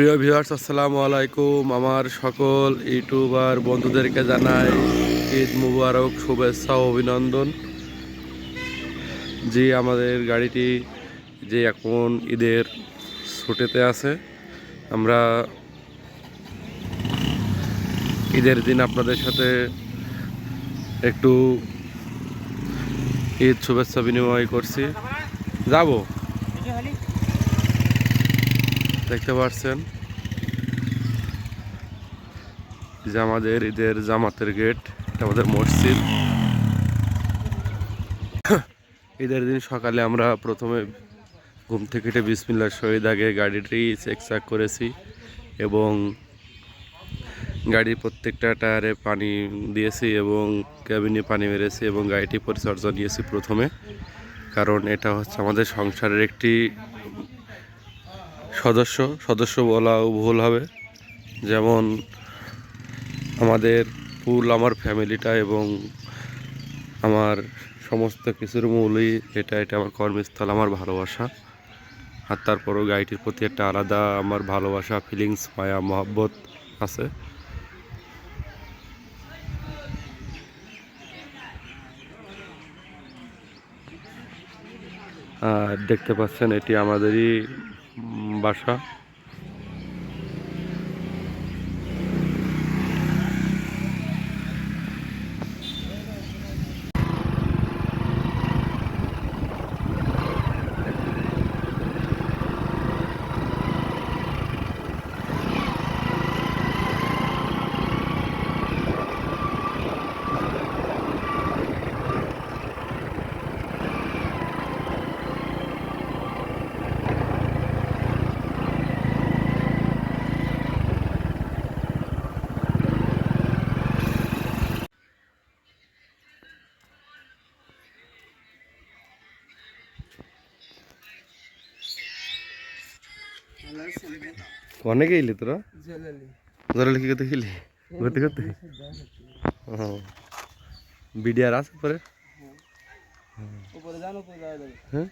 প্রিয় ভিউয়ার্স, আসসালামু আলাইকুম। আমার সকল ইউটিউবার বন্ধুদেরকে জানাই ঈদ মুবারক, শুভেচ্ছা অভিনন্দন। জি, আমাদের গাড়িটি যে এখন ঈদের ছুটেতে আছে, আমরা ঈদের দিন আপনাদের সাথে একটু ঈদ শুভেচ্ছা বিনিময় করছি। যাব? দেখতে পাচ্ছেন যে আমাদের ঈদের জামাতের গেট, এটা আমাদের মসজিদ। ঈদের দিন সকালে আমরা প্রথমে ঘুম থেকে উঠে বিসমিল্লার শহীদ আগে গাড়িটি চেক চাক করেছি এবং গাড়ির প্রত্যেকটা টায়ারে পানি দিয়েছি এবং ক্যাবিনে পানি মেরেছি এবং গাড়িটি পরিচর্যা নিয়েছি প্রথমে। কারণ এটা হচ্ছে আমাদের সংসারের একটি সদস্য সদস্য বলাও ভুল হবে। যেমন আমাদের ফুল আমার ফ্যামিলিটা এবং আমার সমস্ত কিছুর মূলই এটা এটা আমার কর্মস্থল, আমার ভালোবাসা। আর তারপরও গাড়িটির প্রতি একটা আলাদা আমার ভালোবাসা ফিলিংস মায়া, মহব্বত আছে। আর দেখতে পাচ্ছেন, এটি আমাদেরই বাসা। অনেকে এলি তোরা? জলে কি করতে খেলি ঘুরতে ঘুরতে? বিডিআর আছে পরে উপরে যান উপরে যাওয়া যাবে। হ্যাঁ?